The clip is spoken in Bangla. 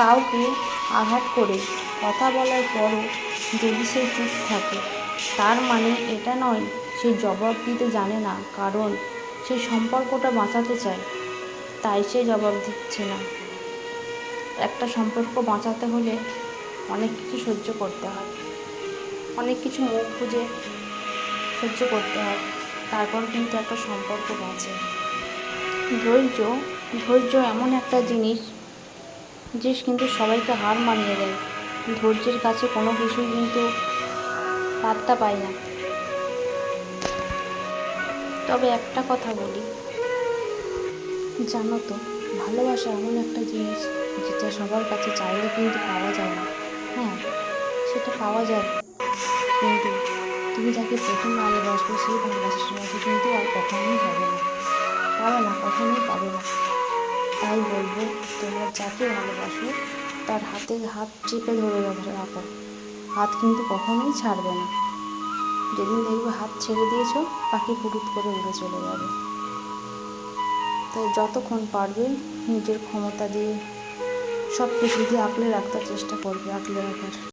কাউকে আঘাত করে কথা বলার পরও যদি সে চুপ থাকে, তার মানে এটা নয় সে জবাব দিতে জানে না, কারণ সে সম্পর্কটা বাঁচাতে চায়, তাই সে জবাব দিচ্ছে না। একটা সম্পর্ক বাঁচাতে হলে অনেক কিছু সহ্য করতে হয়, অনেক কিছু মুখ খুঁজে সহ্য করতে হয়, তারপর কিন্তু একটা সম্পর্ক বাঁচে। ধৈর্য ধৈর্য এমন একটা জিনিস যে কিন্তু সবাইকে হার মানিয়ে দেয়। ধৈর্যের কাছে কোনো কিছুই কিন্তু পাত্তা পায় না। তবে একটা কথা বলি। জানো তো, ভালোবাসা এমন একটা জিনিস যেটা সবার কাছে চাইলে কিন্তু পাওয়া যায় না। হ্যাঁ সেটা পাওয়া যায়। কিন্তু তুমি যাকে প্রথম ভালোবাসবে সেই ভালোবাসার মতো কিন্তু আর কখনোই হবে না। পাবে না, কখনোই পাবে না। তাই বলব, তোমরা যাকে ভালোবাসো, তার হাতে হাত চেপে ধরে রাখো হাত কিন্তু কখনোই ছাড়বে না। যেদিন দেখবে হাত ছেড়ে দিয়েছ, পাখি ফুটুত করে উড়ে চলে যাবে। তাই যতক্ষণ পারবে, নিজের ক্ষমতা দিয়ে সব কিছু দিয়ে আঁকলে রাখতে চেষ্টা করবে আঁকলে রাখার।